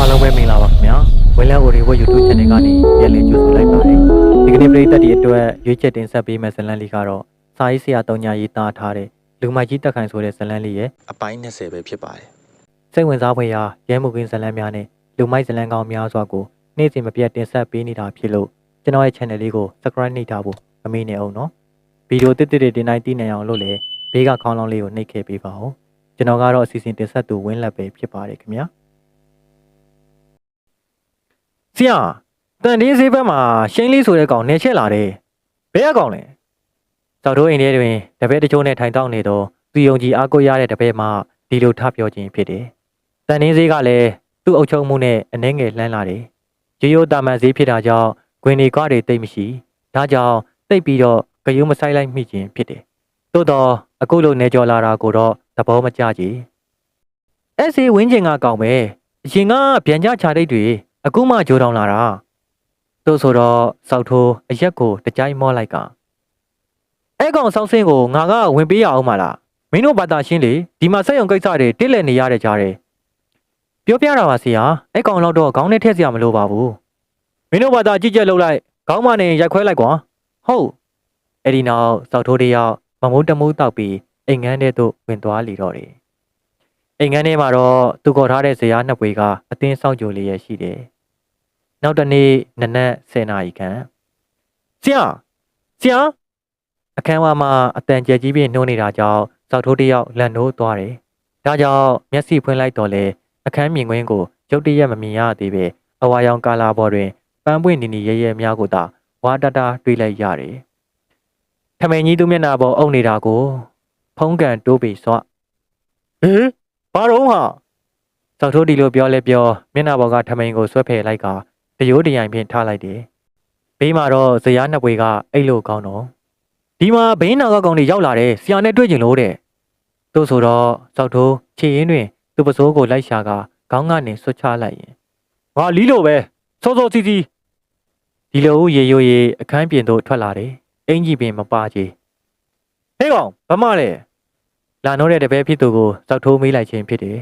အားလုံးပဲမင်္ဂလာပါခင်ဗျာဝင်းလန်း Audio YouTube Channel ကနေပြန်လည်ကြိုဆိုလိုက်ပါတယ်ဒီကနေ့ပရိသတ်တွေအတွက်ရွေးချက်တင်ဆက်ပေးမယ့်ဇာတ်လမ်းလေးကတော့စာရေးဆရာတောင်ညာရေးသားထားတဲ့လူမိုက်ကြီးတက်ခိုင်ဆိုတဲ့ဇာတ်လမ်းလေးရဲ့အပိုင်း20ပဲဖြစ်ပါတယ်စိတ်ဝင်စားဖွယ်ရာရဲမှုကင်းဇာတ်လမ်းများနဲ့လူမိုက်ဇာတ်လမ်းကောင်းများစွာကိုနေ့စဉ်မပြတ်တင်ဆက်ပေးနေတာဖြစ်လို့ကျွန်တော်ရဲ့ channel လေးကို subscribe နှိပ်ထားဖို့အမေနဲ့အောင်နော်ဗီဒီယိုတစ်တစ်တွေတင်တိုင်းသိနိုင်အောင်လို့လည်းဘေးကခေါင်းလောင်းလေးကိုနှိပ်ခဲ့ပေးပါဦးကျွန်တော်ကတော့အစီအစဉ်တင်ဆက်သူဝင်းလက်ပဲဖြစ်ပါတယ်ခင်ဗျာ ဆရာတန်တင်းဈေးဘက်မှာရှင်းလေးဆိုတဲ့ကောင်နေချက်လာတယ်ဘယ်ကကောင်လဲသောက်တို့အိမ်ထဲတွင်တပည့်တချို့နဲ့ထိုင်တောင်းနေတော့သူယုံကြည်အားကိုးရတဲ့တပည့်မှဒီလိုထပြောခြင်းဖြစ်တယ်တန်တင်းဈေးကလည်းသူ့အုပ်ချုပ်မှုနဲ့အနှဲငယ်လှမ်းလာတယ်ရိုးရိုးတာမန်ဈေးဖြစ်တာကြောင့်ဂွင်ဒီကားတွေတိတ်မရှိဒါကြောင့်တိတ်ပြီးတော့ဂယုမဆိုင်လိုက်မိခြင်းဖြစ်တယ်သို့တော့အခုလိုနေကြော်လာတာကိုတော့သဘောမကျကြည်အဲ့စီဝင်းကျင်ကကောင်ပဲအရင်ကဗျံကြချာတိတ်တွေ အခုမှကြိုးတောင်လာတာတို့ဆိုတော့စောက်ထိုးအရက်ကိုတကြိုင်မော့လိုက်ကအဲ့ကောင်စောက်စင်းကိုငါကဝင်ပေးရအောင်မလားမင်းတို့ဘာသာရှင်းလေဒီမှာစက်ရုံကိစ္စတွေတစ်လက်နေရတဲ့ကြားတယ်ပြောပြတာပါဆရာအဲ့ကောင်တော့တော့ခေါင်းနဲ့ထည့်စရာမလိုပါဘူးမင်းတို့ဘာသာကြည့်ကြက်လုပ်လိုက်ခေါင်းမနဲ့ရိုက်ခွဲလိုက်ကွာဟုတ်အဲ့ဒီနောက်စောက်ထိုးတယောက်မမိုးတမိုးတောက်ပြီးအိမ်ငန်းထဲသို့ဝင်သွားလီတော့တယ် အိမ်ငန်းထဲမှာတော့သူခေါ်ထားတဲ့ဇရာနှစ်ပွေကအတင်းစောင့်ကြိုလေးရရှိတယ်နောက်တစ်နေ့နနက်10နာရီခန့်ဆရာဆရာအခန်းဝမှာအတန်ကျဲကြီးပြင်းနှိုးနေတာကြောင့်စောက်ထိုးတယောက်လန့်နိုးသွားတယ်ဒါကြောင့်မျက်စိဖွင့်လိုက်တော့လေအခန်းမြင်ကွင်းကိုရုတ်တရက်မမြင်ရသေးပဲအဝါရောင်ကာလာပေါ်တွင်ပန်းပွင့်နေနေရဲရဲများကိုသာဝါတတာတွေးလိုက်ရတယ်ထမိန်ကြီးသူမျက်နှာပေါ်အုပ်နေတာကို ဖုံးကန်တိုးပြီးစွဟေး ဘာတော့ဟာစောက်ထိုးဒီလိုပြောလဲပြောမျက်နှာပေါ်ကထမိန်ကိုဆွဲဖယ်လိုက်ကတရိုးတရိုင်ဖြင့်ထားလိုက်တယ်ဘေးမှာတော့ဇရာနှစ်ပွေကအဲ့လိုကောင်းတော့ဒီမှာဘိန်းနာကကောင်တွေရောက်လာတယ်ဆရာနဲ့တွေ့ကြင်လို့တဲ့သို့ဆိုတော့စောက်ထိုးခြေရင်းတွင်သူ့ပစိုးကိုလိုက်ရှာကခေါင်းကနေဆွတ်ချလိုက်ရင်ငါလီးလို့ပဲစောစောစီစီဒီလိုရေရိုရေအခန်းပြင်သို့ထွက်လာတယ်အင်ကြီးပင်မပါချေဟေးကောင်ဘာမှလဲ လာနိုးတဲ့တပည့်ဖြစ်သူကိုစောက်ထိုးမေးလိုက်ခြင်းဖြစ်တယ်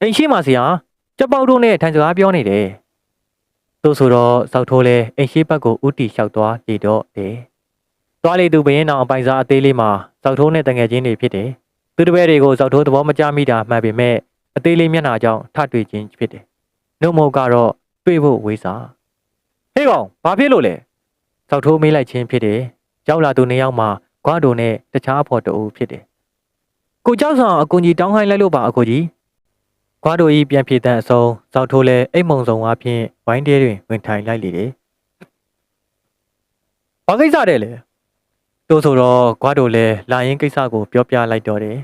အိမ်ရှိမှဆရာကြက်ပေါက်တို့နဲ့ထိုင်စကားပြောနေတယ်သို့ဆိုတော့စောက်ထိုးလဲအိမ်ရှိဘက်ကိုဥတီလျှောက်သွားလေတော့တယ်သွားလေသူဘရင်တော်အပိုင်စားအသေးလေးမှာစောက်ထိုးနဲ့တငယ်ချင်းတွေဖြစ်တယ်သူတပည့်တွေကိုစောက်ထိုးသဘောမကျမိတာမှန်ပေမဲ့အသေးလေးမျက်နှာကြောင့်ထတွေ့ခြင်းဖြစ်တယ်နှုတ်မဟုတ်ကတော့တွေ့ဖို့ဝေးစားဟေးကောင်ဘာဖြစ်လို့လဲစောက်ထိုးမေးလိုက်ခြင်းဖြစ်တယ်ရောက်လာသူနှစ်ယောက်မှာကွားတိုနဲ့တခြားအဖော်တူဖြစ်တယ် ကိုကြောက်ဆောင်အကူကြီးတောင်းခိုင်းလိုက်လို့ပါအကူကြီး။ကွားတို့ဤပြန်ပြေတဲ့အဆုံးစောက်ထိုးလဲအိမ်မုံဆောင်အဖြစ်ဝိုင်းတဲတွင်ဝင်ထိုင်လိုက်လေတယ်။ဘာကိစ္စတဲ့လဲ။တို့ဆိုတော့ကွားတို့လဲလာရင်ကိစ္စကိုပြောပြလိုက်တော့တယ်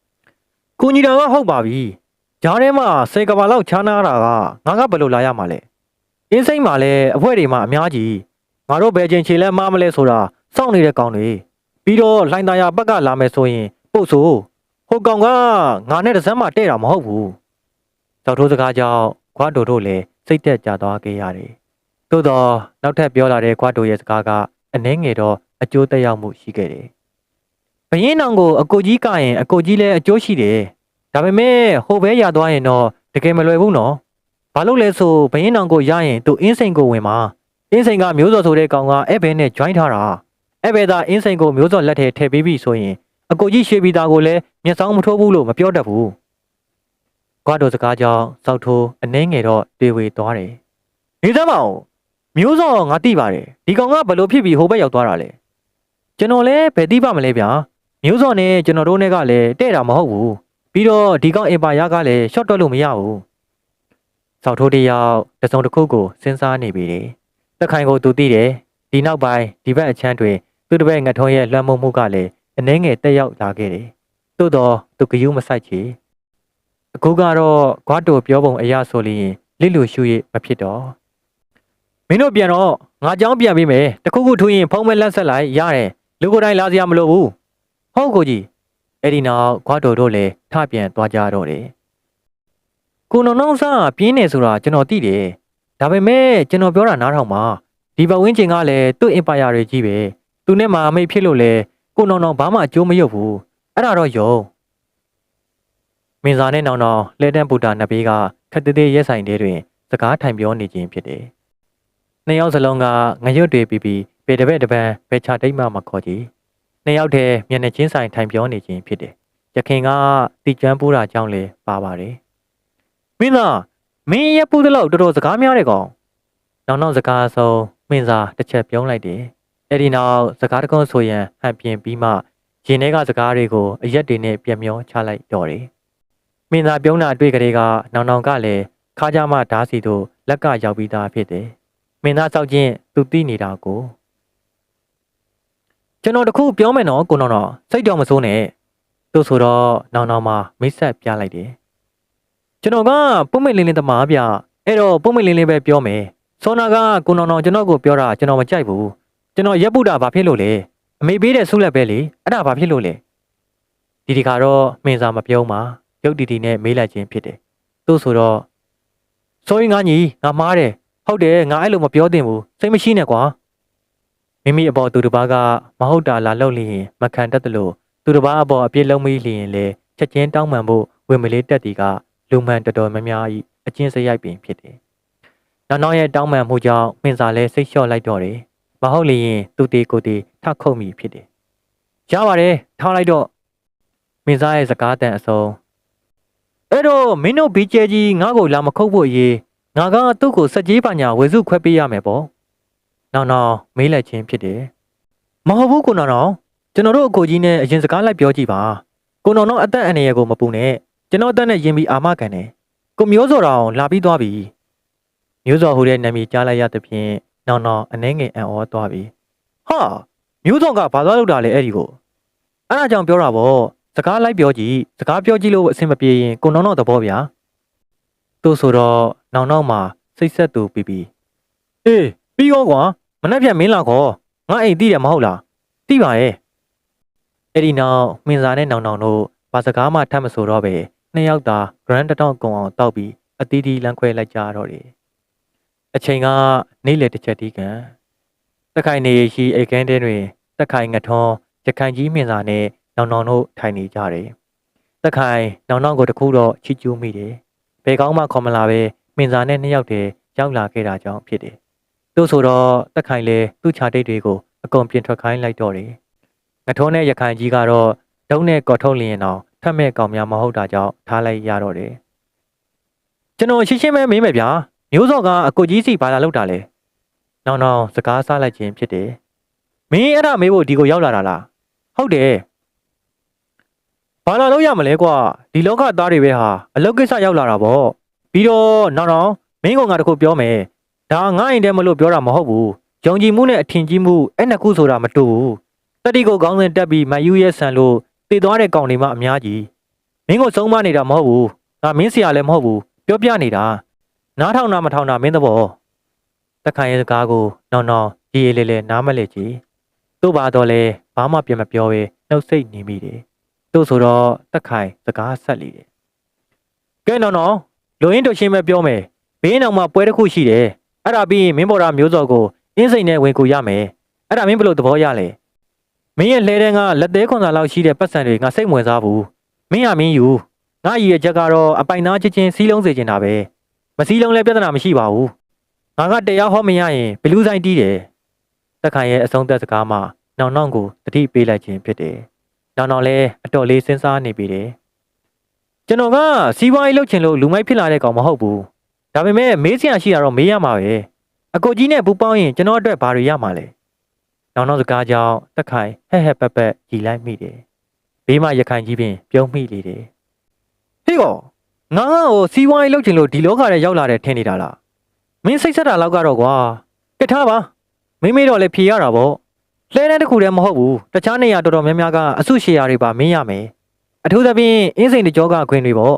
။ကိုကြီးတော်ကဟုတ်ပါပြီ။ဂျားထဲမှာစေကဘာလောက်ချားနာတာကငါကဘယ်လိုလာရမှာလဲ။အင်းစိမ့်မှာလဲအဖွဲတွေမှာအများကြီးငါတို့ဘယ်ချိန်ချိန်လဲမှားမလဲဆိုတာစောင့်နေတဲ့ကောင်တွေပြီးတော့လိုင်းသားရဘက်ကလာမယ်ဆိုရင် ပို့ဆိုဟိုကောင်ကငါနဲ့တစ်စမ်းမှတဲ့တာမဟုတ်ဘူး။သောက်ထိုးစကားကြောင့်ခွားတိုတို့လည်းစိတ်သက်ကြသွားခဲ့ရတယ်။သို့တော့နောက်ထပ်ပြောလာတဲ့ခွားတိုရဲ့စကားကအနှဲငယ်တော့အကျိုးသက်ရောက်မှုရှိခဲ့တယ်။ဘရင်နောင်ကိုအကိုကြီးကရင်အကိုကြီးလည်းအကျိုးရှိတယ်။ဒါပေမဲ့ဟိုဘဲရသွားရင်တော့တကယ်မလွယ်ဘူးနော်။ဘာလို့လဲဆိုဘရင်နောင်ကိုရရင်သူအင်းစိန်ကိုဝင်မှာ။အင်းစိန်ကမျိုးစော်ဆိုတဲ့ကောင်ကအဲ့ဘဲနဲ့ join ထားတာ။အဲ့ဘဲသာအင်းစိန်ကိုမျိုးစော်လက်ထဲထည့်ပေးပြီဆိုရင် အကိုကြီးရွှေပြည်သားကိုလည်းမျက်စောင်းမထိုးဘူးလို့မပြောတတ်ဘူး။ကွာတော်စကားကြောင့်စောက်ထိုးအနှဲငယ်တော့တွေဝေသွားတယ်။နေသမောင်မျိုးစောငါတိပါတယ်။ဒီကောင်ကဘလို့ဖြစ်ပြီးဟိုဘက်ရောက်သွားတာလဲ။ကျွန်တော်လည်းဘယ်တိပါမလဲဗျာ။မျိုးစောနဲ့ကျွန်တော်တို့နဲ့ကလည်းတဲ့တာမဟုတ်ဘူး။ပြီးတော့ဒီကောင်အင်ပါယာကလည်း short တွက်လို့မရဘူး။စောက်ထိုးတယောက်တစုံတစ်ခုကိုစဉ်းစားနေပြီတယ်။တက်ခိုင်ကိုသူသိတယ်။ဒီနောက်ပိုင်းဒီဘက်အချမ်းတွေသူတစ်ပည့်ငထုံးရဲ့လွှမ်းမိုးမှုကလည်း အနှဲငယ်တက်ရောက်လာခဲ့တယ်။သို့တော့သူကယူးမဆိုင်ချေ။အခုကတော့ဂွားတိုပြောပုံအရာဆိုလျင်လစ်လူရှူရမဖြစ်တော့။မင်းတို့ပြန်တော့ငါကြောင်းပြန်ပြီးမယ်။တခုခုထူးရင်ဖုံးမဲ့လက်ဆက်လိုက်ရတယ်။လူကိုယ်တိုင်လာစရာမလိုဘူး။ဟုတ်ကိုကြီး။အဲ့ဒီနောက်ဂွားတိုတို့လည်းထပြန်သွားကြတော့တယ်။ကိုနုံနှောင်းစားပြင်းနေဆိုတာကျွန်တော်သိတယ်။ဒါပေမဲ့ကျွန်တော်ပြောတာနားထောင်ပါ။ဒီဘဝင်းချင်းကလည်းသူ့အင်ပါယာတွေကြီးပဲ။သူနဲ့မှအမိတ်ဖြစ်လို့လည်း ကိုနောင်နောင်ဘာမှအကျိုးမရုပ်ဘူးအဲ့ဒါတော့ယုံမင်းစားနဲ့နောင်နောင်လဲတန်းပူတာနှစ်ဘေးကခက်သေးသေးရက်ဆိုင်တဲတွင် စကားထိုင်ပြောနေခြင်းဖြစ်တယ်။နှစ်ယောက်စလုံးကငရွတ်တွေပြီးပြီးပေတပည့်တပန်းဘဲချတိတ်မှမခေါ်ကြည့်။နှစ်ယောက်တည်းမျက်နှာချင်းဆိုင်ထိုင်ပြောနေခြင်းဖြစ်တယ်။ရခင်ကတီကျွမ်းပူးတာကြောင့်လည်းပါပါတယ်။မင်းသားမင်းရက်ပူးသလောက်တော်တော်စကားများတယ်ကောင်။နောက်နောက်စကားအဆုံးမင်းသားတစ်ချက်ပြောလိုက်တယ်။ အဲ့ဒီနောက်စကားတကုန်းဆိုရင်ဟန်ပြင်ပြီးမှရင်ထဲကစကားတွေကိုအရက်တွေနဲ့ပြန်မျောချလိုက်တော့တယ်။မင်းသားပြုံးတာတွေ့ကလေးကနောင်နောင်ကလည်းခါကြမဓားစီတို့လက်ကရောက်ပြီးသားဖြစ်တယ်။မင်းသားစောက်ချင်းသူသိနေတာကိုကျွန်တော်တခုပြောမယ်နော်ကိုနောင်တော့စိတ်ကြောင်မစိုးနဲ့သူဆိုတော့နောင်နောင်မှာမိတ်ဆက်ပြလိုက်တယ်။ကျွန်တော်ကပုံမိတ်လင်းလင်းသမားဗျအဲ့တော့ပုံမိတ်လင်းလင်းပဲပြောမယ်။စောနာကကိုနောင်နောင်ကျွန်တော်ကိုပြောတာကျွန်တော်မကြိုက်ဘူး။ ကျွန်တော်ရက်ပုတာဘာဖြစ်လို့လဲ။အမေပေးတဲ့ဆုလက်ပဲလေအဲ့ဒါဘာဖြစ်လို့လဲ။ဒီဒီကတော့မင်းစာမပြုံးပါရုပ်တီတီနဲ့မေးလိုက်ခြင်းဖြစ်တယ်။သူဆိုတော့ဆိုရင်ငါညီငါမားတယ်ဟုတ်တယ်ငါအဲ့လိုမပြောသင့်ဘူးစိတ်မရှိနဲ့ကွာမိမိအပေါ်သူတစ်ပါးကမဟုတ်တာလာလောက်လျင်မခံတတ်တယ်လို့သူတစ်ပါးအပေါ်အပြစ်လုံးမိလျင်လေချက်ချင်းတောင်းပန်ဖို့ဝင်မလေးတက်တီကလူမှန်တော်တော်များများဤအချင်းစရိုက်ပင်ဖြစ်တယ်။နောက်နောက်ရဲ့တောင်းပန်မှုကြောင့်မင်းစာလဲစိတ်လျှော့လိုက်တော့တယ်။ မဟုတ်လျင်သူတေကိုတေထခုတ်မိဖြစ်တယ်။ရပါတယ်ထားလိုက်တော့မင်းစားရဲ့စကားတန်အစုံအဲ့တော့မင်းတို့ဘီကျဲကြီးငါ့ကိုလာမခုတ်ဖို့အရေးငါကသူ့ကိုစက်ကြီးပါညာဝေစုခွဲပေးရမယ်ပေါ့နောက်နောက်မေးလိုက်ခြင်းဖြစ်တယ်မဟုတ်ဘူးကိုနော်နော်ကျွန်တော်တို့အကိုကြီးနဲ့အရင်စကားလိုက်ပြောကြည့်ပါကိုနော်နော်အသက်အန္တရာယ်ကိုမပူနဲ့ကျွန်တော်အသက်နဲ့ရင်ပြီးအာမခံတယ်ကိုမျိုးစော်တော်လာပြီးသွားပြီမျိုးစော်ဟူတဲ့နာမည်ကြားလိုက်ရသဖြင့် နောက်နောက်အနှဲငယ်အံ့ဩသွားပြီဟာမျိုးစော်ကဘာသွားလို့တာလဲအဲ့ဒီကိုအဲ့ဒါကြောင့်ပြောတာပေါ့စကားလိုက်ပြောကြည့်စကားပြောကြည့်လို့အဆင်မပြေရင်ကိုနော်နော်သဘောဗျာသူ့ဆိုတော့နောင်နောက်မှာစိတ်ဆက်သူပြီးပြီးအေးပြီးရောကွာမနှက်ဖြတ်မင်းလာခေါ်ငါအိမ်တီးတယ်မဟုတ်လားတီးပါရဲ့အဲ့ဒီနောက်မင်းစားနဲ့နောင်နောင်တို့ဘာစကားမှထပ်မဆိုတော့ပဲနှစ်ယောက်သာ grand တောင်ကုံအောင်တောက်ပြီးအတီးတီးလမ်းခွဲလိုက်ကြတော့တယ် အချိန်ကနေ့လေတစ်ချက်တီးကန်တက်ခိုင်နေရှိအိတ်ကန်းတဲတွင်တက်ခိုင်ငထွန်းရခိုင်ကြီးမင်းစားနဲ့နောင်နောင်တို့ထိုင်နေကြတယ်တက်ခိုင်နောင်နောင်ကိုတခုတော့ချီကျူးမိတယ်ဘယ်ကောင်းမှခေါ်မလာပဲမင်းစားနဲ့နှစ်ယောက်တည်းရောက်လာခဲ့တာကြောင့်ဖြစ်တယ်။သို့ဆိုတော့တက်ခိုင်လည်းသူ့ခြာတိတ်တွေကိုအကုန်ပြင်ထွက်ခိုင်းလိုက်တော့တယ်။ငထုံးနဲ့ရခိုင်ကြီးကတော့ဒုံနဲ့ကော်ထုတ်လျင်တော့ထက်မဲ့ကောင်များမဟုတ်တာကြောင့်ထားလိုက်ရတော့တယ်။ကျွန်တော်ရှင်းရှင်းပဲမေးမယ်ဗျာ။ မျိုးစော်ကအကိုကြီးစီဘာလာလောက်တာလဲ။နောင်နောင်စကားစားလိုက်ခြင်းဖြစ်တယ်။မင်းအဲ့ဒါမေးဖို့ဒီကိုရောက်လာတာလား။ဟုတ်တယ်။ဘာလာလို့ရမလဲကွာဒီလောကသားတွေပဲဟာအလုတ်ကိစ္စရောက်လာတာပေါ့ပြီးတော့နောက်တော့မင်းကငါတခုပြောမယ်ဒါငါအိမ်ထဲမလို့ပြောတာမဟုတ်ဘူးယုံကြည်မှုနဲ့အထင်ကြီးမှုအဲ့နှစ်ခုဆိုတာမတူဘူးတတိကိုကောင်းစဉ်တက်ပြီးမယူရဲ့ဆန်လို့တည်သွားတဲ့ကောင်တွေမှအများကြီးမင်းကိုစုံမနေတာမဟုတ်ဘူးငါမင်းဆရာလည်းမဟုတ်ဘူးပြောပြနေတာ နားထောင်တာမထောင်တာမင်းသဘောတခိုင်ရဲ့စကားကိုနောက်နောက်ကြီးရေးလေးလေးနားမလဲကြည့်တို့ပါတော့လဲဘာမှပြန်မပြောဘဲနှုတ်ဆက်နေမိတယ်တို့ဆိုတော့တခိုင်စကားဆက်လီတယ်ကဲနော်နော်လူရင်းတို့ရှင်းပဲပြောမယ်ဘေးနောက်မှာပွဲတစ်ခုရှိတယ်အဲ့ဒါပြီးရင်မင်းဘော်ရာမျိုးစော်ကိုအင်းစိန်နဲ့ဝင်ကူရမယ်အဲ့ဒါမင်းဘယ်လိုသဘောရလဲမင်းရဲ့လဲတဲ့ကလက်သေးခွန်စာလောက်ရှိတဲ့ပတ်စံတွေငါစိတ်ဝင်စားဘူးမင်းဟာမင်းယူငါရည်ရဲ့ချက်ကတော့အပိုင်သားချင်းချင်းစီးလုံးစေချင်တာပဲ မစီးလုံးလည်းပြဿနာမရှိပါဘူးငါကတရားဟောမရရင်ဘလူးဆိုင်တီးတယ်တက်ခိုင်ရဲ့အဆုံးသက်စကားမှာနောင်နောင်ကိုတတိပေးလိုက်ခြင်းဖြစ်တယ်နောင်နောင်လည်းအတော်လေးစဉ်းစားနေပြီတယ်ကျွန်တော်ကစီးပွားရေးလုပ်ချင်လို့လူမိုက်ဖြစ်လာတဲ့ကောင်မဟုတ်ဘူးဒါပေမဲ့မေးစရာရှိတာတော့မေးရမှာပဲအကိုကြီးနဲ့ပူပေါင်းရင်ကျွန်တော်အတွက်ဘာတွေရမှာလဲနောက်နောက်စကားကြောင့်တက်ခိုင်ဟက်ဟက်ပက်ပက်ကြည်လိုက်မိတယ်ဘေးမှာရခိုင်ကြီးပင်ပြုံးမိလေတယ်ဟေ့ကော ငါငါ့ကိုစီးပွားရေးလုပ်ချင်လို့ဒီလောကထဲရောက်လာတယ်ထင်နေတာလားမင်းစိတ်ဆက်တာလောက်ကတော့ကွာကထားပါမိမေတော့လည်းဖြေရတာပေါ့လဲတဲ့တစ်ခုတည်းမဟုတ်ဘူးတခြားနေရာတော်တော်များများကအဆုရှေယာတွေပါမင်းရမယ်အထူးသဖြင့်အင်းစိန်တကြောကခွင်တွေပေါ့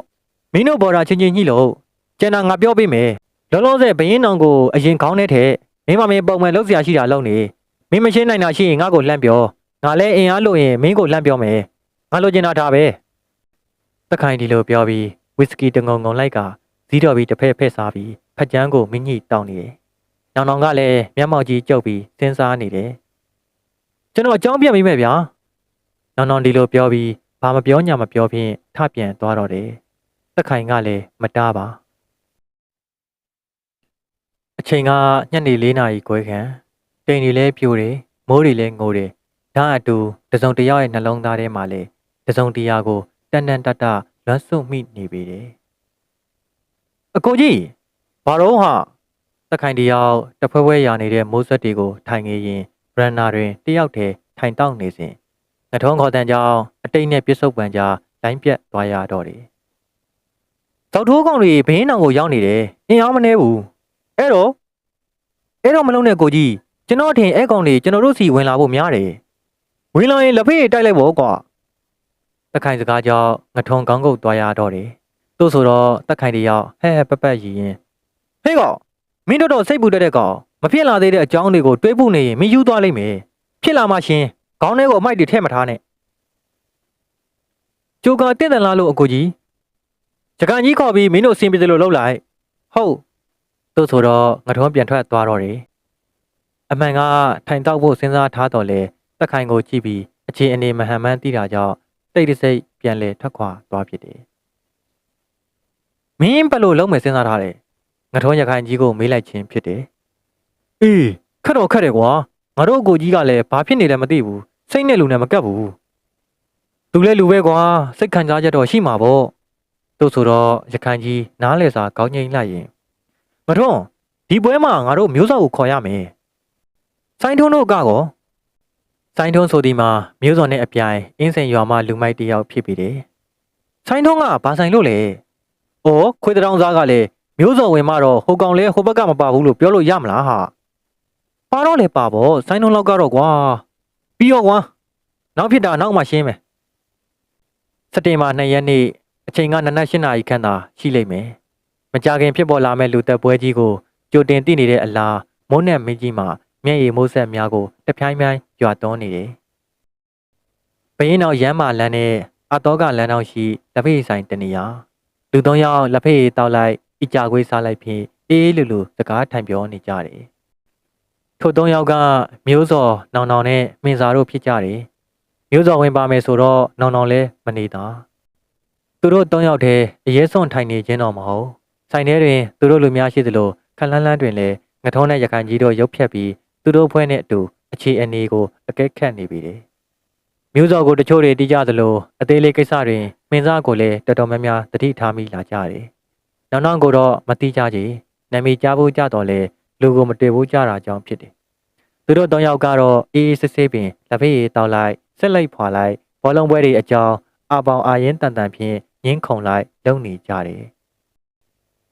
မင်းတို့ဘော်ဒါချင်းချင်းညှိလို့ကျန်တာငါပြောပေးမယ်လောလောဆယ်ဘရင်နောင်ကိုအရင်ခေါင်းနဲ့ထက်မင်းမမင်းပုံမှန်လုပ်စရာရှိတာလုပ်နေမင်းမရှင်းနိုင်တာရှိရင်ငါ့ကိုလှမ်းပြောငါလည်းအင်အားလို့ရင်မင်းကိုလှမ်းပြောမယ်ငါလိုချင်တာဒါပဲတခိုင်ဒီလိုပြောပြီး ဝီစကီတငုံငုံလိုက်ကဇီးတော်ပြီးတစ်ဖက်ဖက်စားပြီးဖက်ကြမ်းကိုမင်းကြီးတောင်းနေတယ်နောင်နောင်ကလည်းမျက်မှောက်ကြီးကျုပ်ပြီးစဉ်းစားနေတယ်ကျွန်တော်အကြောင်းပြမိမယ်ဗျာနောင်နောင်ဒီလိုပြောပြီးဘာမပြောညာမပြောဖြင့်ထပြန်သွားတော့တယ်တက်ခိုင်ကလည်းမတားပါချိန်ကညနေ၄နာရီခွဲခန့်တိမ်တွေလည်းပြိုတယ်မိုးတွေလည်းငိုတယ်ဒါအတူတစုံတစ်ယောက်ရဲ့နှလုံးသားထဲမှာလေတစုံတရာကိုတန်တန်တတ လွမ်းဆွမိနေပေတယ်အကိုကြီးဘာတော့ဟာတက်ခိုင်တယောက်တဖွဲဖွဲရာနေတဲ့မိုးဆက်တွေကိုထိုင်နေရင်ရန်နာတွင်တယောက်တည်းထိုင်တောက်နေစဉ်ငထုံးခေါ်တန်ကြောင်အတိတ်နဲ့ပြစ္ဆုတ်ပံကြားလိုင်းပြတ်သွားရတော့တယ်တောက်ထိုးကောင်တွေဘင်းနောင်ကိုရောက်နေတယ်အင်အားမနှဲဘူးအဲ့တော့အဲ့တော့မလုံးနဲ့ကိုကြီးကျွန်တော်ထင်အဲ့ကောင်တွေကျွန်တော်တို့စီဝင်လာဖို့များတယ်ဝင်လာရင်လက်ဖေးတိုက်လိုက်ပေါ့ကွာ တက်ခိုင်စကားကြောင့်ငထုံကောင်းကုတ်သွားရတော့တယ်သို့ဆိုတော့တက်ခိုင်တယောက်ဟဲ့ဟဲ့ပက်ပက်ရည်ရင်ဟေးကောင်မင်းတို့တော့စိတ်ပူတတ်တဲ့ကောင်မဖြစ်လာသေးတဲ့အကြောင်းတွေကိုတွေးဖို့နေရင်မင်းယူသွားလိမ့်မယ်ဖြစ်လာမှရှင်ခေါင်းထဲကိုအမိုက်တွေထည့်မထားနဲ့ဂျိုကာတင့်တယ်လားလို့အကိုကြီးစကန်ကြီးခေါ်ပြီးမင်းတို့အဆင်ပြေတယ်လို့လုပ်လိုက်ဟုတ်သို့ဆိုတော့ငထုံးပြန်ထွက်သွားတော့တယ်အမှန်ကထိုင်တောက်ဖို့စဉ်းစားထားတော့လေတက်ခိုင်ကိုကြည့်ပြီးအခြေအနေမဟန်မှန်းသိတာကြောင့် တိတ်တဆိတ်ပြန်လေထွက်ခွာသွားဖြစ်တယ်မင်းဘယ်လိုလုပ်မယ်စဉ်းစားထားတယ်ငထုံးရခိုင်ကြီးကိုမေးလိုက်ခြင်းဖြစ်တယ်အေးခက်တော့ခက်တယ်ကွာငါတို့အကိုကြီးကလည်းဘာဖြစ်နေလဲမသိဘူးစိတ်နဲ့လူနဲ့မကပ်ဘူးသူလည်းလူပဲကွာစိတ်ခံစားချက်တော့ရှိမှာပေါ့တို့ဆိုတော့ရခိုင်ကြီးနားလေစာကောင်းငိမ့်လိုက်ရင်မထွန်းဒီပွဲမှာငါတို့မျိုးစောကိုခေါ်ရမယ်စိုင်းထွန်းတို့ကကော စိုင်းထွန်းဆိုဒီမှာမျိုးစောနဲ့အပြိုင်အင်းစင်ရွာမှလူမိုက်တယောက်ဖြစ်ပြီတယ်စိုင်းထွန်းကဘာဆိုင်လို့လဲဩခွေးတောင်စားကလည်းမျိုးစောဝင်မှတော့ဟိုကောင်လဲဟိုဘက်ကမပါဘူးလို့ပြောလို့ရမလားဟာပါတော့လေပါပေါ့စိုင်းထွန်းလောက်ကတော့ကွာပြီးတော့ကွာနောက်ဖြစ်တာနောက်မှရှင်းမယ်စက်တင်ဘာ2ရက်နေ့အချိန်ကနနက်8နာရီခန့်သာရှိလိမ့်မယ်မကြခင်ဖြစ်ပေါ်လာမဲ့လူသက်ပွဲကြီးကိုကြိုတင်သိနေတဲ့အလားမုန်းနဲ့မင်းကြီးမှာ မျက်ရည်မိုးဆက်များကိုတပြိုင်ပြိုင်ရွာသွန်းနေတယ်ဘယင်းတော်ရမ်းမာလန်းနဲ့အတော်ကလမ်းတော်ရှိလက်ဖေးဆိုင်တနေရာလူသုံးယောက်လက်ဖေးတောက်လိုက်အကြခွေးစားလိုက်ဖြင့်အေးလူလူစကားထိုင်ပြောနေကြတယ်ထိုသုံးယောက်ကမျိုးစော်နောင်နောင်နဲ့မင်းစာတို့ဖြစ်ကြတယ်မျိုးစော်ဝင်ပါမယ်ဆိုတော့နောင်နောင်လဲမနေတာသူတို့သုံးယောက်တည်းအရေးစွန့်ထိုင်နေခြင်းတော့မဟုတ်ဆိုင်ထဲတွင်သူတို့လူများရှိသလိုခလန်းလန်းတွင်လည်းငထုံးနဲ့ရခိုင်ကြီးတို့ရုပ်ဖြတ်ပြီး သူတို့ဖွဲ့နဲ့အတူအခြေအနေကိုအကဲခတ်နေပြီတယ်မျိုးစော်ကိုတချို့တွေတီးကြသလိုအသေးလေးကိစ္စတွင်မင်းသားကိုလည်းတော်တော်များများတတိထားမိလာကြတယ်နောက်နောက်ကိုတော့မတိကြကြနာမည်ကြားဖို့ကြတော့လေလူကိုမတွေ့ဘူးကြတာကြောင့်ဖြစ်တယ်သူတို့သုံးယောက်ကတော့အေးအေးဆေးဆေးပင်လက်ဖေးရီတောက်လိုက်ဆက်လိုက်ဖွာလိုက်ဘောလုံးပွဲတွေအကြောင်းအပေါင်အာရင်တန်တန်ဖြင့်ညင်းခုန်လိုက်လုံနေကြတယ်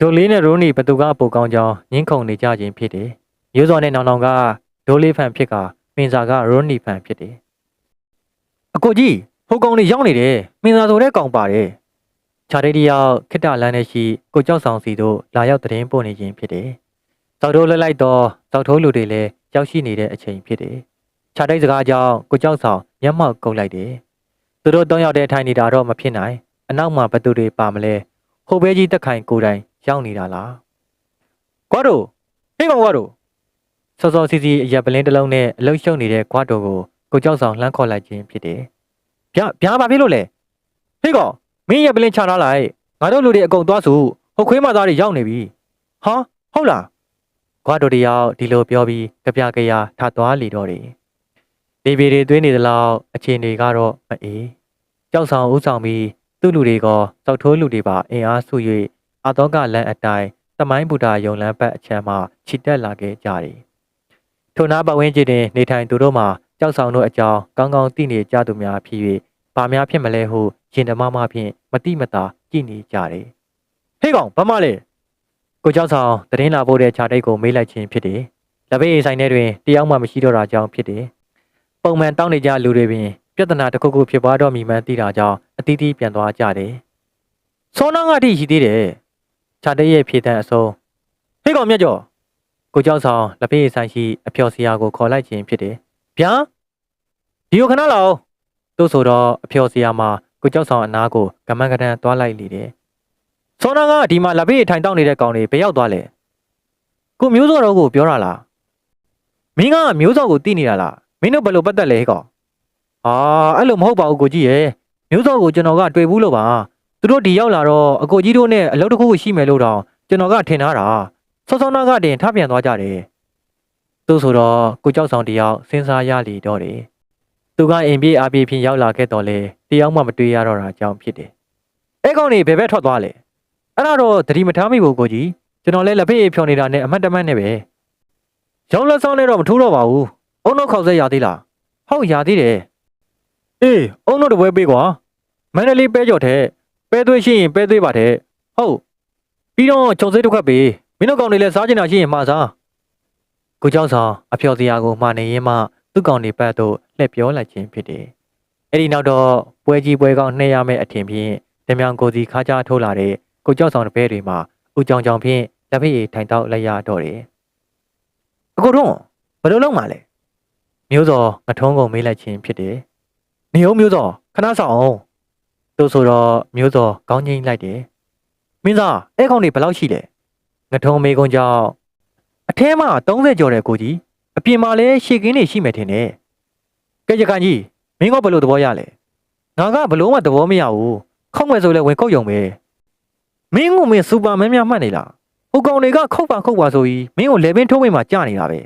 ဒိုလေးနဲ့ရိုးနီဘသူကအပူကောင်းကြောင်းညင်းခုန်နေကြခြင်းဖြစ်တယ်ရိုးစော်နဲ့နောင်နောင်က ဒိုလေးဖန်ဖြစ်ကမင်းစာကရိုးနီဖန်ဖြစ်တယ်အကိုကြီးဟိုကောင်လေးရောက်နေတယ်မင်းစာဆိုတဲ့ကောင်ပါတယ်ခြားတိတ်တယောက်ခိတ္တလန်းနဲ့ရှိကိုကြောက်ဆောင်စီတို့လာရောက်တရင်ပို့နေခြင်းဖြစ်တယ်သောက်ထိုးလွတ်လိုက်တော့သောက်ထိုးလူတွေလည်းရောက်ရှိနေတဲ့အချိန်ဖြစ်တယ်ခြားတိတ်စကားကြောင့်ကိုကြောက်ဆောင်မျက်မှောက်ကုတ်လိုက်တယ်သူတို့တောင်းရောက်တဲ့ထိုင်နေတာတော့မဖြစ်နိုင်အနောက်မှာဘသူတွေပါမလဲဟိုဘဲကြီးတက်ခိုင်ကိုတိုင်ရောက်နေတာလားကွာတို့ဟေးကောင်ကွာတို့ စောစောစီစီအရက်ပလင်းတစ်လုံးနဲ့အလုရှုံနေတဲ့ကွာတို့ကိုကိုကြောက်ဆောင်လှမ်းခေါ်လိုက်ခြင်းဖြစ်တယ်ဗျဗျာဘာဖြစ်လို့လဲဟေးကောင်မင်းရက်ပလင်းချထားလိုက်ငါတို့လူတွေအကုန်သွားစုဟိုခွေးမသားတွေရောက်နေပြီဟာဟုတ်လားကွာတို့တယောက်ဒီလိုပြောပြီးကြပြကြရထသွားလီတော့တယ်လေပြေတွေသွင်းနေသလောက်အခြေအနေကတော့မအေးကြောက်ဆောင်ဥဆောင်ပြီးသူ့လူတွေကစောက်ထိုးလူတွေပါအင်အားစု၍အာသောကလမ်းအတိုင်းသမိုင်းဗုဒ္ဓယုံလန်းဘက်အချမ်းမှခြိတက်လာခဲ့ကြတယ် ထိုနာပတ်ဝန်းကျင်တွင်နေထိုင်သူတို့မှာကြောက်ဆောင်တို့အကြောင်းကောင်းကောင်းသိနေကြသူများဖြစ်၍ဘာများဖြစ်မလဲဟုရင်ဓမ္မမဖြင့်မတိမတာကြည်နေကြတယ်ဟေးကောင်ဘာမှလဲကိုကြောက်ဆောင်တရင်လာဖို့တဲ့ခြာတိတ်ကိုမေးလိုက်ခြင်းဖြစ်တယ်လက်ဘေးဆိုင်ထဲတွင်တယောက်မှမရှိတော့တာကြောင့်ဖြစ်တယ်ပုံမှန်တောင်းနေကြလူတွေပင်ပြဿနာတစ်ခုခုဖြစ်ပွားတော့မိမှန်းသိတာကြောင့်အတီးတီးပြန်သွားကြတယ်။စောနာငါတိရှိသေးတယ်။ခြာတဲ့ရဲ့ဖြေတန်းအစုံဟေးကောင်မြတ်ကျော် ကိုကြောက်ဆောင်လက်ဖေးဆိုင်ရှိအဖျော်စရာကိုခေါ်လိုက်ခြင်းဖြစ်တယ်။ဗျာဒီကိုခဏလောက်သို့ဆိုတော့အဖျော်စရာမှာကိုကြောက်ဆောင်အနားကိုကမန်းကတန်းသွားလိုက်လေတယ်။စောနာကဒီမှာလက်ဖေးထိုင်တောက်နေတဲ့ကောင်တွေဘယ်ရောက်သွားလဲ။ကိုမျိုးစောတော်ကိုပြောတာလား။မင်းကမျိုးစောကိုတိနေတာလား။မင်းတို့ဘယ်လိုပတ်သက်လဲဟဲ့ကောင်အာအဲ့လိုမဟုတ်ပါဘူးကိုကြီးရဲ့မျိုးစောကိုကျွန်တော်ကတွေ့ဘူးလို့ပါသူတို့ဒီရောက်လာတော့အကိုကြီးတို့နဲ့အလုပ်တစ်ခုရှိမယ်လို့တော့ကျွန်တော်ကထင်ထားတာ စောစောနာကတင်ထပြန်သွားကြတယ်သူဆိုတော့ကိုကြောက်ဆောင်တယောက်စဉ်းစားရလီတော့တယ်သူကအိမ်ပြေးအားပြေးဖြင့်ရောက်လာခဲ့တော့လေတယောက်မှမတွေ့ရတော့တာကြောင့်ဖြစ်တယ်အဲကောင်နေဘယ်ဘက်ထွက်သွားလဲအဲ့ဒါတော့သတိမထားမိဘူးကိုကြီးကျွန်တော်လည်းလက်ဖေးဖြော်နေတာနဲ့အမှတ်တမဲ့နဲ့ပဲရောင်းလက်ဆောင်နဲ့တော့မထိုးတော့ပါဘူးအုံတော့ခေါက်ဆက်ရသေးလားဟုတ်ရသေးတယ်အေးအုံတော့တပွဲပေးကွာမန္တလေးပဲကြော်တဲ့ပဲသွေးရှိရင်ပဲသွေးပါတဲ့ဟုတ်ပြီးတော့ချုံစိတ်တစ်ခွက်ပေး မင်းတို့ကောင်တွေလည်းစားကျင်တာရှိရင်မှာစားကိုကျောင်းဆောင်အဖျော်စရာကိုမှာနေရင်မှသူ့ကောင်တွေဘက်သို့လှည့်ပြောလိုက်ခြင်းဖြစ်တယ်အဲ့ဒီနောက်တော့ပွဲကြီးပွဲကောင်းနှဲရမယ့်အထင်ဖြင့်ဓမြောင်ကိုစီခါကြထိုးလာတဲ့ကိုကျောက်ဆောင်တပည့်တွေမှာဥကြောင်ကြောင်ဖြင့်လက်ဖေးထိုင်တော့လက်ရတော့တယ်အကိုတို့ဘယ်လိုလုပ်မှာလဲမျိုးစော်ငထုံးကုန်မေးလိုက်ခြင်းဖြစ်တယ်နေုံမျိုးစော်ခဏဆောင်အောင်သူဆိုတော့မျိုးစော်ကောင်းငိမ့်လိုက်တယ်မင်းသားအဲ့ကောင်တွေဘယ်လောက်ရှိလဲ ငထုံးမေးကုန်ကြောင့်အထဲမှာ30ကျော်တဲ့ကိုကြီးအပြင်မှာလည်းရှေကင်းနေရှိမယ်ထင်တယ်ကဲရကန်ကြီးမင်းကဘယ်လိုသဘောရလဲငါကဘလို့မှသဘောမရဘူးခောက်မယ်ဆိုလဲဝင်ခုတ်ယုံပဲမင်းကမင်းစူပါမင်းများမှတ်နေလားဟိုကောင်တွေကခုတ်ပါခုတ်ပါဆိုပြီးမင်းကိုလေပင်ထိုးမိမှကြာနေတာပဲ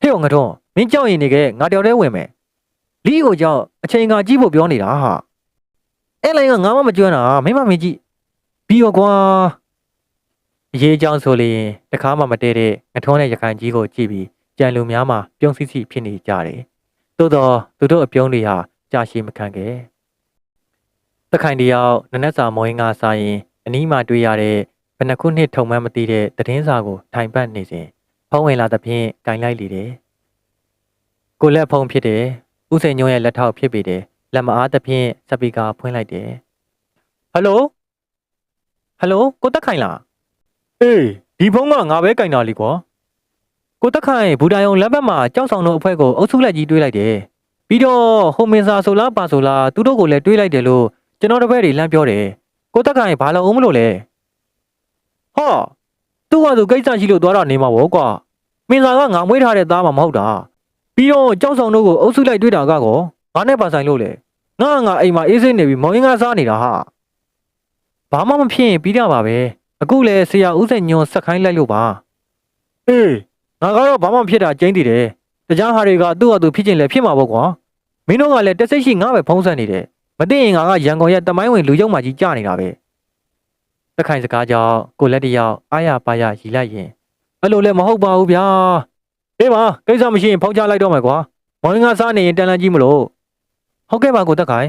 ဟဲ့ငထုံးမင်းကြောက်ရင်နေခဲ့ငါတယောက်တည်းဝင်မယ်လီကိုကြောက်အချိန်ကကြီးဖို့ပြောနေတာဟာအဲ့လိုင်းကငါမှမကြွမ်းတာမင်းမမင်းကြည့်ပြီးတော့ကွာ အရေးအကြောင်းဆိုရင်တခါမှမတည့်တဲ့ငထုံးတဲ့ရခိုင်ကြီးကိုကြည့်ပြီးကြံလူများမှာပြုံးစီစီဖြစ်နေကြတယ်သို့တော့သူတို့အပြုံးတွေဟာကြာရှည်မခံခဲ့တခိုင်တယောက်နနက်စာမောင်းကစားရင်အနီးမှာတွေ့ရတဲ့ဘယ်နှခုနှစ်ထုံမှန်းမသိတဲ့သတင်းစာကိုထိုင်ပတ်နေစဉ်ဖုံးဝင်လာသဖြင့်ကင်လိုက်လေတယ်ကိုလက်ဖုံးဖြစ်တယ်ဥစိန်ညုံရဲ့လက်ထောက်ဖြစ်ပေတယ်လက်မအားသဖြင့်စပီကာဖွင့်လိုက်တယ်ဟယ်လိုဟယ်လိုကိုတက်ခိုင်လား အေးဒီဖုန်းကငါပဲကင်တာလीကွာကိုတက်ခိုင်ဘူတာယုံလက်ဘက်မှာကြောက်ဆောင်တို့အဖွဲ့ကိုအုပ်စုလိုက်ကြီးတွေးလိုက်တယ်ပြီးတော့ဟိုမင်စာဆိုလားပါဆိုလားသူတို့ကိုလည်းတွေးလိုက်တယ်လို့ကျွန်တော်တပည့်တွေလမ်းပြောတယ်ကိုတက်ခိုင်ဘာလို့အောင်မလို့လဲဟာသူ့ဟာသူကိစ္စရှိလို့သွားတာနေမှာဗောကွာမင်စာကငါမွေးထားတဲ့သားမှမဟုတ်တာပြီးတော့ကြောက်ဆောင်တို့ကိုအုပ်စုလိုက်တွေးတာကကောငါနဲ့ပါဆိုင်လို့လေငါငါအိမ်မှာအေးစိနေပြီးမောင်ရင်းကစားနေတာဟာဘာမှမဖြစ်ရင်ပြီးတော့ပါပဲ အခုလေဆရာဦးစိန်ညွန်ဆက်ခိုင်းလိုက်လို့ပါအေးငါကတော့ဘာမှမဖြစ်တာကျင်းတည်တယ်တခြားဟာတွေကသူ့ဟာသူဖြစ်ချင်းလည်းဖြစ်မှာပေါ့ကွာမင်းတို့ကလည်းတက်စိတ်ရှိငါပဲဖုံးဆက်နေတယ်မသိရင်ငါကရန်ကုန်ရဲ့တမိုင်းဝင်လူယုံမကြီးကြာနေတာပဲတခိုင်စကားကြောင့်ကိုလက်တယောက်အားရပါရရီလိုက်ရင်အဲ့လိုလည်းမဟုတ်ပါဘူးဗျာအေးပါကိစ္စမရှိရင်ဖုံးချလိုက်တော့မယ်ကွာမောင်ရင်းကစားနေရင်တန်လန်းကြီးမလို့ဟုတ်ကဲ့ပါကိုတက်ခိုင်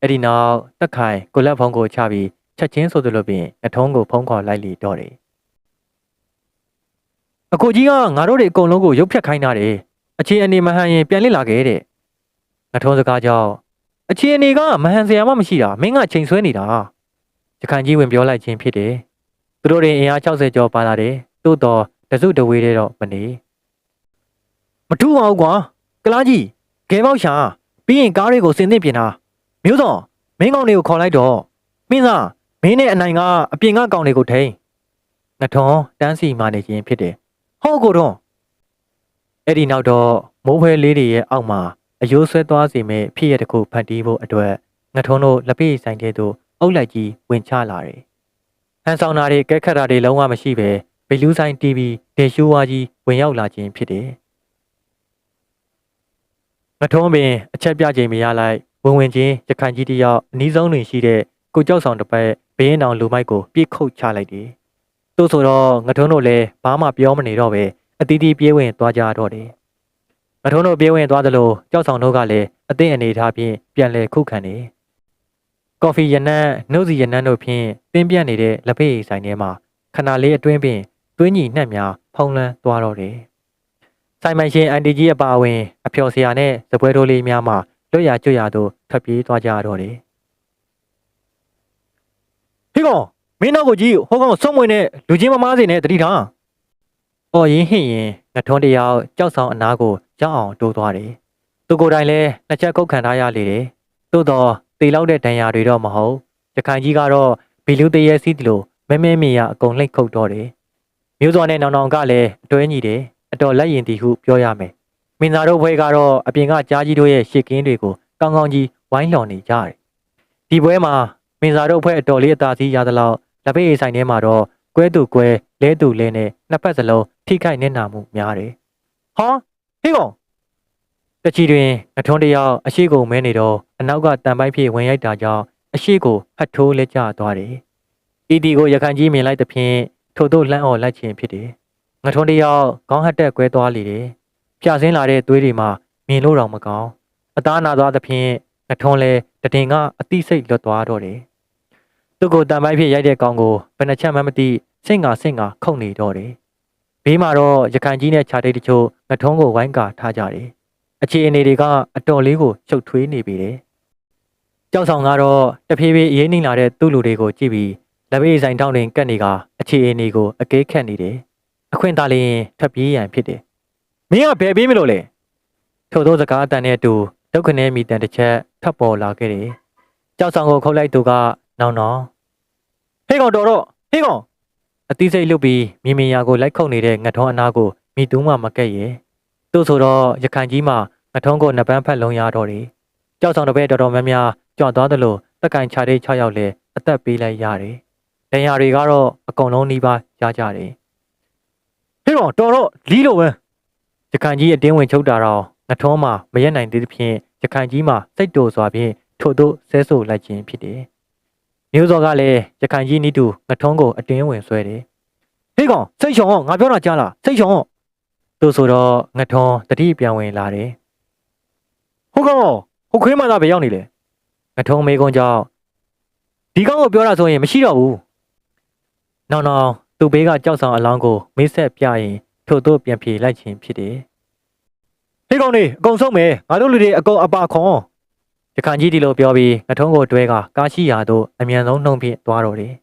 အဲ့ဒီနောက်တက်ခိုင်ကိုလက်ဖုံးကိုချပြီး ချက်ချင်းဆိုသလိုပင်အထုံးကိုဖုံးခေါ်လိုက်လေတော့တယ်အကိုကြီးကငါတို့တွေအကုန်လုံးကိုရုပ်ဖြတ်ခိုင်းတာတယ်အခြေအနေမဟန်ရင်ပြန်လစ်လာခဲ့တဲ့ငထုံးစကားကြောင့်အခြေအနေကမဟန်စရာမှမရှိတာမင်းကချိန်ဆွဲနေတာရခိုင်ကြီးဝင်ပြောလိုက်ခြင်းဖြစ်တယ်သူတို့တွေအင်အား60ကျော်ပါလာတယ်သို့တော့တစုတဝေးတဲ့တော့မနေမထူးပါဘူးကွာကလားကြီးဂဲပေါက်ရှာပြီးရင်ကားတွေကိုစင်သင့်ပြင်တာမျိုးစောမင်းကောင်တွေကိုခေါ်လိုက်တော့မင်းသား မင်းနဲ့အနိုင်ကအပြင်ကကောင်တွေကိုထိန်ငထုံးတန်းစီမာနေခြင်းဖြစ်တယ်ဟုတ်ကိုတော့အဲ့ဒီနောက်တော့မိုးဖွဲလေးတွေရဲ့အောက်မှာအယိုးဆွဲသွားစေမဲ့ဖြစ်ရတဲ့ခုဖန်တီးဖို့အတွက်ငထုံးတို့လက်ပိဆိုင်တဲ့သို့အုပ်လိုက်ကြီးဝင်ချလာတယ်ဟန်ဆောင်တာတွေကက်ခတ်တာတွေလုံးဝမရှိပဲဘီလူးဆိုင် TV ဒေရှိုးဝါကြီးဝင်ရောက်လာခြင်းဖြစ်တယ်ငထုံးပင်အချက်ပြချိန်မရလိုက်ဝင်ဝင်ချင်းရခိုင်ကြီးတယောက်အနီးဆုံးတွင်ရှိတဲ့ကိုကြောက်ဆောင်တစ်ပတ် ဘင်းအောင်လူမိုက်ကိုပြစ်ခုတ်ချလိုက်တယ်။သို့ဆိုတော့ငထုံးတို့လည်းဘာမှပြောမနေတော့ပဲအတီးတီးပြေးဝင်သွားကြတော့တယ်။ငထုံးတို့ပြေးဝင်သွားသလိုကြောက်ဆောင်တို့ကလည်းအသင့်အနေထားဖြင့်ပြန်လဲခုခံတယ်။ကော်ဖီရနံ့နှုတ်စီရနံ့တို့ဖြင့်တင်းပြန့်နေတဲ့လက်ဖေးဆိုင်ထဲမှာခဏလေးအတွင်းပင်တွင်းကြီးနှက်များဖုံးလန်းသွားတော့တယ်။ဆိုင်မိုင်ရှင်အန်တီကြီးအပါအဝင် အဖျော်စရာနဲ့စပွဲတိုးလေးများမှာလွတ်ရကျွတ်ရသို့ထွက်ပြေးသွားကြတော့တယ်။ ဟေးကောင်မင်းနောက်ကိုကြည့်ဟိုကောင်စုံမွေနဲ့လူချင်းမမားစေနဲ့တတိထား။အော်ရင်ဟင့်ရင်ငထုံးတယောက်ကြောက်ဆောင်အနားကိုရောက်အောင်တိုးသွားတယ်။သူကိုယ်တိုင်လည်းနှစ်ချက်ခုတ်ခံထားရလေတယ်။သို့တော့တေလောက်တဲ့ဒဏ်ရာတွေတော့မဟုတ်။ရခိုင်ကြီးကတော့ဘီလူတရဲစီးတယ်လို့မဲမဲမေရအကုန်လှိတ်ခုတ်တော့တယ်။မျိုးစောနဲ့နောင်နောင်ကလည်းအတွဲညီတယ်။အတော်လက်ရင်တီဟုပြောရမယ်။မင်းသားတို့ဘွဲကတော့အပြင်ကကြားကြီးတို့ရဲ့ရှစ်ကင်းတွေကိုကောင်းကောင်းကြီးဝိုင်းလော်နေကြတယ်။ဒီပွဲမှာ မင်းသားတို့ဘွဲအတော်လေးအသာစီးရသလောက်လက်ဖေးဆိုင်ထဲမှာတော့ကွဲသူကွဲလဲသူလဲနဲ့နှစ်ဖက်စလုံးထိခိုက်နစ်နာမှုများတယ်။ဟာဟေးကောင်တချီတွင်ငထွန်းတစ်ယောက်အရှိကိုမဲနေတော့အနောက်ကတန်ပိုက်ဖြစ်ဝင်ရိုက်တာကြောင့်အရှိကိုဟတ်ထိုးလက်ကျသွားတယ်။အီတီကိုရခိုင်ကြီးမြင်လိုက်သဖြင့်ထို့သို့လှမ်းအော်လိုက်ခြင်းဖြစ်တယ်။ငထွန်းတစ်ယောက်ခေါင်းဟတ်တက်ကွဲသွားလေတယ်။ဖြာစင်းလာတဲ့သွေးတွေမှာမြင်လို့တော့မကောင်းအသားနာသွားသဖြင့်ငထွန်းလဲတတင်ကအတိစိတ်လွတ်သွားတော့တယ်။ သူ့ကိုတန်ပိုက်ဖြစ်ရိုက်တဲ့ကောင်ကိုဘယ်နှချက်မှမသိစင့်ငါစင့်ငါခုန်နေတော့တယ်။ဘေးမှာတော့ရခိုင်ကြီးနဲ့ခြာတိတ်တချို့ငထွန်းကိုဝိုင်းကာထားကြတယ်။အခြေအနေတွေကအတော်လေးကိုရှုပ်ထွေးနေပြီတယ်။ကြောက်ဆောင်ကတော့တဖြည်းဖြည်းအေးနေလာတဲ့သူ့လူတွေကိုကြည့်ပြီးလက်ဘေးဆိုင်တောင်းတင်ကတ်နေကအခြေအနေကိုအကဲခတ်နေတယ်။အခွင့်တာလျင်ထပ်ပြေးရန်ဖြစ်တယ်။မင်းကဘယ်ပြေးမလို့လဲ။ထို့သောစကားအတန်နဲ့အတူဒုက္ခနဲ့မိတန်တစ်ချက်ထပ်ပေါ်လာခဲ့တယ်။ကြောက်ဆောင်ကိုခုတ်လိုက်သူကနောင်နောင် ဟေးကောင်တော်တော့ဟေးကောင်အတိစိတ်လွတ်ပြီးမြင်မြင်ရာကိုလိုက်ခုန်နေတဲ့ငထွန်းအနာကိုမိတူးမှမကက်ရဲ့သူ့ဆိုတော့ရခိုင်ကြီးမှာငထွန်းကိုနှစ်ပန်းဖက်လုံးရတော့တယ်ကြောက်ဆောင်တစ်ပည့်တော်တော်များများကြွသွားသလိုတက်ကင်ချတဲ့6ယောက်လဲအသက်ပေးလိုက်ရတယ်ဒဏ်ရာတွေကတော့အကုန်လုံးနှီးပါရကြတယ်ဟေးကောင်တော်တော့လီးလို့ပဲရခိုင်ကြီးအတင်းဝင်ချုပ်တာတော့ငထွန်းမှာမရက်နိုင်သေးသဖြင့်ရခိုင်ကြီးမှာစိတ်တိုစွာဖြင့်ထို့သို့ဆဲဆိုလိုက်ခြင်းဖြစ်တယ် မျိုးစော်ကလည်းရခိုင်ကြီးနီးတူငထွန်းကိုအတင်းဝင်ဆွဲတယ်ဟေးကောင်စိတ်ချောင်ငါပြောတာကြားလားစိတ်ချောင်သူဆိုတော့ငထွန်းတတိပြန်ဝင်လာတယ်ဟုတ်ကောင်ဟုတ်ခွေးမသားပဲရောက်နေလေငထုံမေကွန်ကြောင့်ဒီကောင်ကိုပြောတာဆိုရင်မရှိတော့ဘူးနောင်နောင်သူ့ဘေးကကြောက်ဆောင်အလောင်းကိုမေးဆက်ပြရင်ထို့သို့ပြန်ပြေလိုက်ခြင်းဖြစ်တယ်ဟေးကောင်နေအကုန်ဆုံးမယ်ငါတို့လူတွေအကုန်အပါခွန် ရခိုင်ကြီးဒီလိုပြောပြီးငထုံးကိုတွဲကကားရှိရာသို့အမြန်ဆုံးနှုံဖြင့်သွားတော့တယ်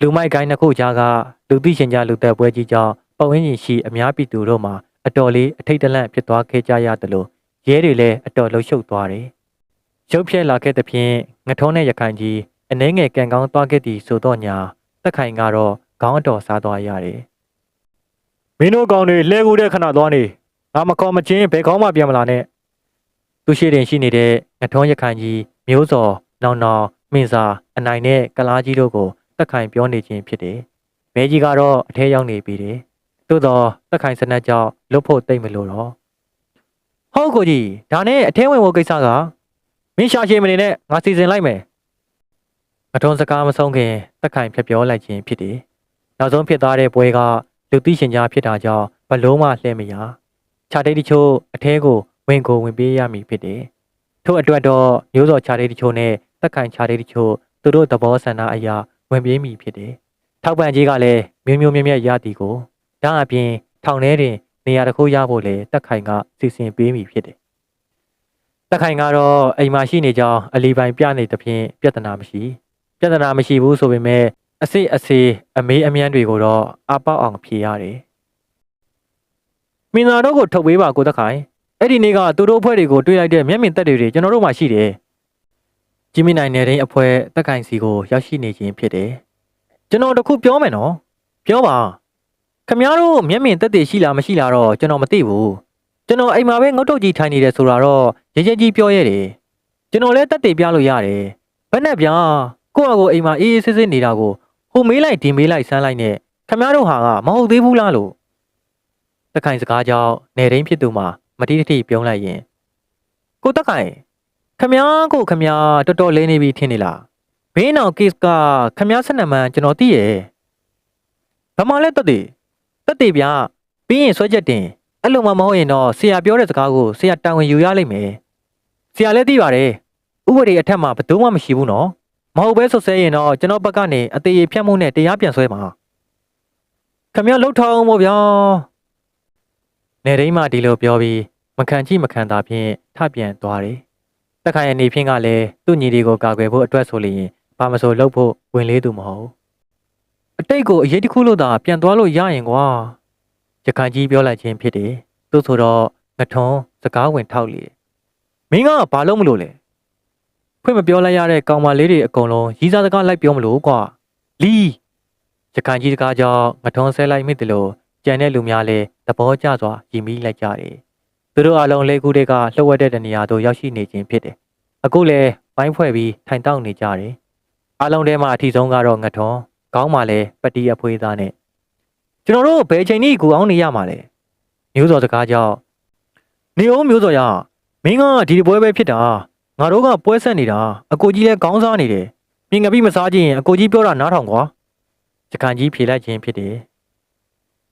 လူမိုက်ကိုင်းနှစ်ခုကြားကလူသိရှင်ကြလူသက်ပွဲကြီးကြောင့်ပဝင်းကြီးရှိအများပြည်သူတို့မှာအတော်လေးအထိတ်တလန့်ဖြစ်သွားခဲ့ကြရတယ်လို့ရဲတွေလည်းအတော်လှုပ်ရှုပ်သွားတယ်။ရုပ်ဖြဲလာခဲ့တဲ့ဖြင့်ငထုံးနဲ့ရခိုင်ကြီးအနှဲငယ်ကန်ကောင်းသွားခဲ့သည်ဆိုတော့ညာတက်ခိုင်ကတော့ခေါင်းအတော်စားသွားရတယ်။မင်းတို့ကောင်တွေလဲကူတဲ့ခဏသွားနေ။ငါမခေါ်မချင်းဘယ်ကောင်းမှပြန်မလာနဲ့။ သူရှိတင်ရှိနေတဲ့ငထုံးရခိုင်ကြီးမျိုးစော်နောင်နောင်မင်းစာအနိုင်နဲ့ကလားကြီးတို့ကိုတက်ခိုင်ပြောနေခြင်းဖြစ်တယ်။မဲကြီးကတော့အထဲရောက်နေပြီတယ်။သို့တော့တက်ခိုင်စနက်ကြောင့်လွတ်ဖို့တိတ်မလို့တော့ဟုတ်ကိုကြီးဒါနဲ့အထဲဝင်ဖို့ကိစ္စကမင်းရှာရှည်မနေနဲ့ငါစီစဉ်လိုက်မယ်မထုံးစကားမဆုံးခင်တက်ခိုင်ဖြတ်ပြောလိုက်ခြင်းဖြစ်တယ်နောက်ဆုံးဖြစ်သွားတဲ့ပွဲကလူသိရှင်ကြားဖြစ်တာကြောင့်ဘလုံးမလှဲ့မရခြာတိတ်တချို့အထဲကို ဝင်ကိုဝင်ပေးရမည်ဖြစ်တယ်ထို့အတွက်တော့မျိုးစော်ခြာတိတ်တချို့နဲ့တက်ခိုင်ခြာတိတ်တချို့သူတို့သဘောဆန္ဒအရာဝင်ပြေးမည်ဖြစ်တယ်ထောက်ပံ့ကြီးကလည်းမျိုးမျိုးမြက်မြက်ရသည်ကိုဒါအပြင်ထောင်ထဲတွင်နေရာတစ်ခုရဖို့လေတက်ခိုင်ကစီစဉ်ပေးမိဖြစ်တယ်။တက်ခိုင်ကတော့အိမ်မှာရှိနေကြောင်းအလီပိုင်ပြနေသဖြင့်ပြဿနာမရှိပြဿနာမရှိဘူးဆိုပေမဲ့အစစ်အစေးအမေးအမြန်းတွေကိုတော့အပေါက်အောင်ဖြေရတယ်။မင်းသားတို့ကိုထုတ်ပေးပါကိုတက်ခိုင် အဲ့ဒီနေ့ကသူတို့အဖွဲ့တွေကိုတွေးလိုက်တဲ့မျက်မြင်သက်တွေကျွန်တော်တို့မှရှိတယ်။ကြီးမနိုင်နေတဲ့အဖွဲတက်ခိုင်စီကိုရောက်ရှိနေခြင်းဖြစ်တယ်။ကျွန်တော်တခုပြောမယ်နော်။ပြောပါခမ ्या တို့မျက်မြင်တက်တည်ရှိလားမရှိလားတော့ကျွန်တော်မသိဘူးကျွန်တော်အိမ်မှာပဲငုတ်တုတ်ကြီးထိုင်နေတယ်ဆိုတာတော့ရရကြီးပြောရတယ်ကျွန်တော်လည်းတက်တည်ပြလို့ရတယ်ဘယ်နဲ့ဗျာကိုယ့်အကိုအိမ်မှာအေးအေးဆေးဆေးနေတာကိုဟိုမေးလိုက်ဒီမေးလိုက်ဆန်းလိုက်နဲ့ခမ ्या တို့ဟာကမဟုတ်သေးဘူးလားလို့တခိုင်စကားကြောင့်နေရင်းဖြစ်သူမှာ မတိတတိပြုံးလိုက်ရင်ကိုတက်ကင်ခမားကိုခမားတော်တော်လေးနေပြီထင်နေလားမင်းအောင် case ကခမားဆက်နံမှန်ကျွန်တော်သိရဲ့ဘာမှလဲတက်တယ်တက်တယ်ဗျာပြီးရင်ဆွဲချက်တင်အဲ့လိုမှမဟုတ်ရင်တော့ဆရာပြောတဲ့စကားကိုဆရာတာဝန်ယူရလိမ့်မယ်ဆရာလည်းသိပါတယ်ဥပဒေအထက်မှာဘယ်သူမှမရှိဘူးနော်မဟုတ်ပဲဆွဆဲရင်တော့ကျွန်တော်ဘက်ကနေအသေးဖြတ်မှုနဲ့တရားပြန်ဆွဲမှာခမရလှုပ်ထောင်းမို့ဗျာ နေရင်းမှဒီလိုပြောပြီးမခံချိမခံတာဖြင့်ထပြန်သွားတယ်တက်ခိုင်အနေဖြင့်ကလည်းသူ့ညီတွေကိုကာကွယ်ဖို့အတွက်ဆိုလျင်ဘာမဆိုလှုပ်ဖို့ဝင်လေးသူမဟုတ်အတိတ်ကိုအရေးတစ်ခုလို့သာပြန်သွားလို့ရရင်ကွာရခိုင်ကြီးပြောလိုက်ခြင်းဖြစ်တယ်သူဆိုတော့ငထွန်းစကားဝင်ထောက်လေမင်းကဘာလို့မလို့လဲဖွင့်မပြောလိုက်ရတဲ့ကောင်မလေးတွေအကုန်လုံးရီးစားစကားလိုက်ပြောမလို့ကွာလီရခိုင်ကြီးစကားကြောင့်ငထွန်းဆဲလိုက်မိတယ်လို့ ကြံတဲ့လူများလည်းသဘောကျစွာရည်မိလိုက်ကြတယ်သူတို့အလုံးလေးခုတည်းကလှုပ်ဝက်တဲ့နေရာသို့ရောက်ရှိနေခြင်းဖြစ်တယ်အခုလည်းပိုင်းဖွဲ့ပြီးထိုင်တောက်နေကြတယ်အလုံးထဲမှာအထီဆုံးကတော့ငထွန်းခေါင်းမှာလည်းပတီအဖွေးသားနဲ့ကျွန်တော်တို့ဘယ်ချိန်ကြီးကိုအောင်နေရမှာလဲမျိုးစော်စကားကြောင့်နေအောင်မျိုးစော်ရမင်းကဒီတပွဲပဲဖြစ်တာငါတို့ကပွဲဆက်နေတာအကိုကြီးလည်းခေါင်းစားနေတယ်ပြင်ငပိမစားခြင်းအကိုကြီးပြောတာနားထောင်ကွာစကန်ကြီးဖြေလိုက်ခြင်းဖြစ်တယ်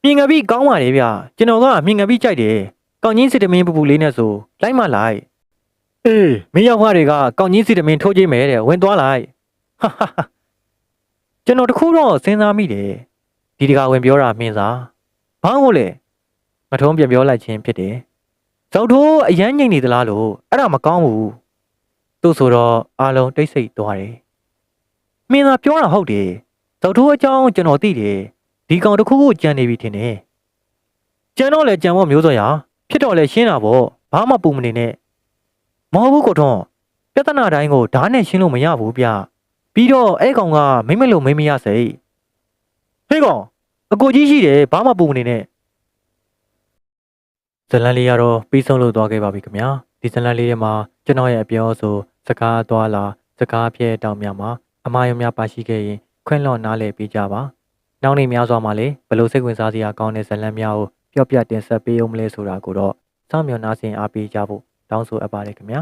ပြင်ငပိကောင်းပါလေဗျကျွန်တော်ကပြင်ငပိကြိုက်တယ်ကောင်းကြီးစစ်တမင်းပူပူလေးနဲ့ဆိုလိုက်မလိုက်အေးမင်းရောက်ခွားတွေကကောင်းကြီးစစ်တမင်းထိုးကြည့်မယ်တဲ့ဝင်သွားလိုက်ဟာဟာဟာကျွန်တော်တခုတော့စဉ်းစားမိတယ်ဒီတကာဝင်ပြောတာမင်းစားဘာလို့လဲမထုံးပြန်ပြောလိုက်ခြင်းဖြစ်တယ်ဇောက်ထိုးအရန်ငိမ့်နေသလားလို့အဲ့ဒါမကောင်းဘူးသူ့ဆိုတော့အားလုံးတိတ်ဆိတ်သွားတယ်မင်းသာပြောတာဟုတ်တယ်ဇောက်ထိုးအကြောင်းကျွန်တော်သိတယ် ဒီကောင်တစ်ခုခုကြံနေပြီထင်တယ်ကြံတော့လေကြံဖို့မျိုးစော်ရဖြစ်တော့လေရှင်းတာပေါ့ဘာမှပူမနေနဲ့မဟုတ်ဘူးကိုထွန်းပြဿနာတိုင်းကိုဓာတ်နဲ့ရှင်းလို့မရဘူးဗျပြီးတော့အဲ့ကောင်ကမိမ့်မလို့မိမ့်မရစိတ်ဟေးကောင်အကိုကြီးရှိတယ်ဘာမှပူမနေနဲ့ဇလန်လေးကတော့ပြီးဆုံးလို့သွားခဲ့ပါပြီခင်ဗျာဒီဇလန်လေးထဲမှာကျွန်တော်ရဲ့အပြောဆိုစကားသွားလာစကားပြဲတောင်များမှာအမားယုံများပါရှိခဲ့ရင်ခွင့်လွှတ်နားလည်ပေးကြပါ နောက်နေ့များစွာမှာလေဘလို့စိတ်ဝင်စားစရာကောင်းတဲ့ဇလန်များကိုပြောပြတင်ဆက်ပေးအောင်မလဲဆိုတာကိုတော့စောင့်မျှော်နားဆင်အားပေးကြဖို့တောင်းဆိုအပ်ပါတယ်ခင်ဗျာ